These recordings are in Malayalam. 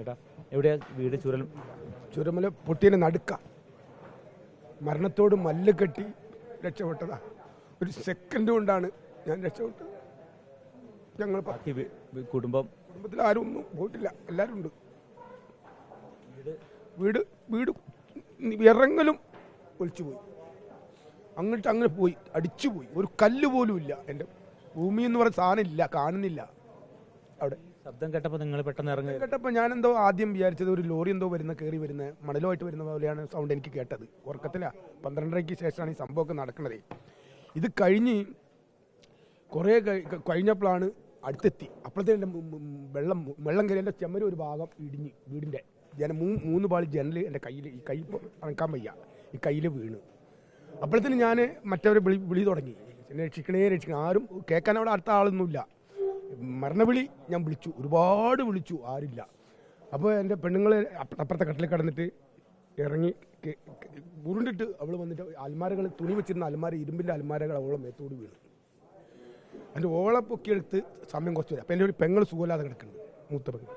ചേട്ടാ എവിടെയാ വീട് ചുരൽ ചുരമല പൊട്ടിയതിന് നടുക്ക. മരണത്തോട് മല്ല് കെട്ടി രക്ഷപ്പെട്ടതാ. ഒരു സെക്കൻഡ് കൊണ്ടാണ് ഞാൻ രക്ഷപ്പെട്ടത്. ഞങ്ങൾ പ- ബാക്കി വീ- വീ- കുടുംബം കുടുംബത്തിൽ ആരും ഒന്നും പോയിട്ടില്ല. എല്ലാവരും ഉണ്ട്. വീട് വീട് ഇറങ്ങലും ഒലിച്ചു പോയി അങ്ങോട്ട് അങ്ങനെ പോയി അടിച്ചു പോയി ഒരു കല്ല് പോലും ഇല്ല. എന്റെ ഭൂമി എന്ന് പറയുന്ന സാധനം ഇല്ല കാണുന്നില്ല അവിടെ. ശബ്ദം കേട്ടപ്പോൾ നിങ്ങൾ പെട്ടെന്ന് ഇറങ്ങി. കേട്ടപ്പോൾ ഞാനെന്തോ ആദ്യം വിചാരിച്ചത് ഒരു ലോറി എന്തോ വരുന്ന കയറി വരുന്ന മണലുമായിട്ട് വരുന്ന പോലെയാണ് സൗണ്ട് എനിക്ക് കേട്ടത്. ഉറക്കത്തില്ല പന്ത്രണ്ടരയ്ക്ക് ശേഷമാണ് ഈ സംഭവമൊക്കെ നടക്കുന്നത്. ഇത് കഴിഞ്ഞ് കുറേ കഴിഞ്ഞപ്പോഴാണ് അടുത്തെത്തി. അപ്പോഴത്തേന് വെള്ളം വെള്ളം കയറി എന്റെ ചെമ്മര ഒരു ഭാഗം ഇടിഞ്ഞ് വീടിന്റെ. ഞാൻ മൂ മൂന്ന് പാളി ജനൽ എന്റെ കയ്യിൽ ഈ കൈ അനക്കാൻ വയ്യ. ഈ കയ്യിൽ വീണ്. അപ്പോഴത്തേന് ഞാൻ മറ്റവരെ വിളി വിളി തുടങ്ങി. രക്ഷിക്കണേ രക്ഷിക്കണേ. ആരും കേൾക്കാൻ അവിടെ അടുത്ത ആളൊന്നുമില്ല. മരണവിളി ഞാൻ വിളിച്ചു. ഒരുപാട് വിളിച്ചു. ആരില്ല. അപ്പോൾ എന്റെ പെണ്ണുങ്ങൾ അപ്പുറത്തെ കട്ടിൽ കടന്നിട്ട് ഇറങ്ങി ഉരുണ്ടിട്ട് അവൾ വന്നിട്ട് അൽമാരകൾ തുണി വെച്ചിരുന്ന അൽമാര ഇരുമ്പിന്റെ അൽമാരകൾ അവളെ മേത്തോട് വീണു. എന്റെ ഓളെ പൊക്കിയെടുത്ത് സമയം കുറച്ച് വരും. അപ്പം എന്റെ ഒരു പെങ്ങൾ സുഖമില്ലാതെ കിടക്കുന്നുണ്ട്. മൂത്ത പെങ്ങൾ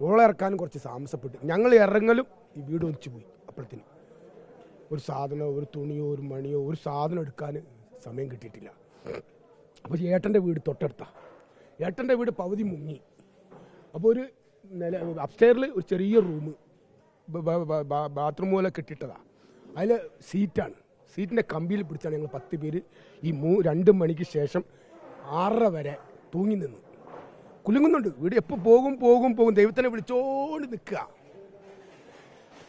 ഓളെ ഇറക്കാനും കുറച്ച് താമസപ്പെട്ടു. ഞങ്ങൾ ഇറങ്ങലും ഈ വീട് ഒലിച്ചു പോയി അപ്പോഴത്തേനും. ഒരു സാധനമോ ഒരു തുണിയോ ഒരു മണിയോ ഒരു സാധനം എടുക്കാൻ സമയം കിട്ടിയിട്ടില്ല. അപ്പോൾ ഏട്ടന്റെ വീട് തൊട്ടടുത്ത. ഏട്ടന്റെ വീട് പകുതി മുങ്ങി. അപ്പോൾ ഒരു നില അപ്സ്റ്റെയറിൽ ഒരു ചെറിയ റൂം ബാത്റൂം പോലെ കെട്ടിട്ടതാണ് അതിൽ സീറ്റാണ് സീറ്റിന്റെ കമ്പിയിൽ പിടിച്ചാണ് ഞങ്ങൾ പത്ത് പേര് ഈ മൂ രണ്ട് മണിക്ക് ശേഷം ആറര വരെ തൂങ്ങി നിന്നു. കുലുങ്ങുന്നുണ്ട്. വീട് എപ്പോൾ പോകും പോകും പോകും. ദൈവത്തിനെ വിളിച്ചോണ്ട് നിൽക്കുക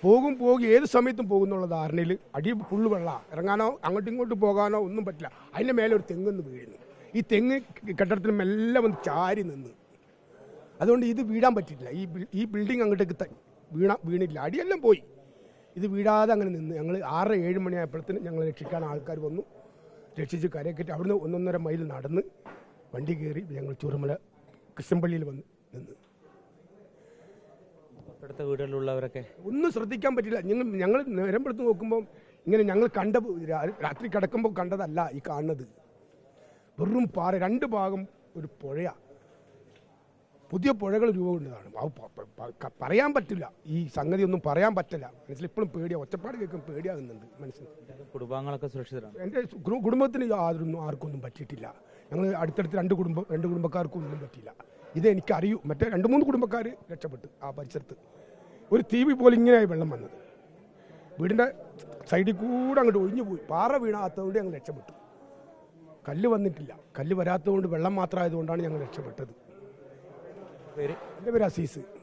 പോകും പോകും ഏത് സമയത്തും പോകുന്നുള്ള ധാരണയിൽ അടി ഫുള്ള് വെള്ളമാണ് ഇറങ്ങാനോ അങ്ങോട്ടും ഇങ്ങോട്ടും പോകാനോ ഒന്നും പറ്റില്ല. അതിന്റെ മേലെ ഒരു തെങ്ങൊന്ന് വീഴുന്നു. ഈ തെങ്ങ് കെട്ടിടത്തിലും എല്ലാം വന്ന് ചാരി നിന്ന്. അതുകൊണ്ട് ഇത് വീഴാൻ പറ്റിയില്ല ഈ ഈ ബിൽഡിംഗ് അങ്ങോട്ടേക്ക് വീണ വീണില്ല. അടിയെല്ലാം പോയി. ഇത് വീഴാതെ അങ്ങനെ നിന്ന്. ഞങ്ങൾ ആറ് ഏഴ് മണിയായപ്പോഴത്തേന് ഞങ്ങൾ രക്ഷിക്കാൻ ആൾക്കാർ വന്നു. രക്ഷിച്ച് കരയൊക്കെ അവിടുന്ന് ഒന്നൊന്നര മൈൽ നടന്ന് വണ്ടി കയറി ഞങ്ങൾ ചുരമല കൃഷ്ണപ്പള്ളിയിൽ വന്ന് നിന്ന്. വീടുകളിലുള്ളവരൊക്കെ? ഒന്നും ശ്രദ്ധിക്കാൻ പറ്റില്ല. ഞങ്ങൾ ഞങ്ങൾ നേരം പെടുത്ത് നോക്കുമ്പോൾ ഇങ്ങനെ ഞങ്ങൾ കണ്ട രാത്രി കിടക്കുമ്പോൾ കണ്ടതല്ല ഈ കാണുന്നത്. വെറും പാറ രണ്ട് ഭാഗം ഒരു പുഴയാ. പുതിയ പുഴകൾ രൂപം കൊണ്ടതാണ് അത് പ- പ- പ- ക- പറയാൻ പറ്റില്ല. ഈ സംഗതി ഒന്നും പറയാൻ പറ്റില്ല. മനസ്സിൽ ഇപ്പോഴും പേടിയാ. ഒച്ചപ്പാട് കേൾക്കും പേടിയാകുന്നുണ്ട് മനസ്സിൽ കുടുംബാംഗങ്ങളൊക്കെ സുരക്ഷിതരാണ്. എന്റെ കുടുംബത്തിന് യാതൊന്നും ആർക്കൊന്നും പറ്റിയിട്ടില്ല. ഞങ്ങൾ അടുത്തടുത്ത് രണ്ട് കുടുംബം രണ്ട് കുടുംബക്കാർക്കും ഒന്നും പറ്റിയില്ല. ഇത് എനിക്കറിയൂ. മറ്റേ രണ്ട് മൂന്ന് കുടുംബക്കാർ രക്ഷപ്പെട്ടു ആ പരിസരത്ത്. ഒരു തീവി വി പോലെ ഇങ്ങനെയായി വെള്ളം വന്നത്. വീടിന്റെ സൈഡിൽ കൂടെ അങ്ങോട്ട് ഒഴിഞ്ഞു പോയി. പാറ വീണാത്തതുകൊണ്ട് ഞങ്ങൾ രക്ഷപ്പെട്ടു. കല്ല് വന്നിട്ടില്ല. കല്ല് വരാത്തതുകൊണ്ട് വെള്ളം മാത്രമായതുകൊണ്ടാണ് ഞങ്ങൾ രക്ഷപ്പെട്ടത്. പേര്? എന്റെ പേര് അസീസ്.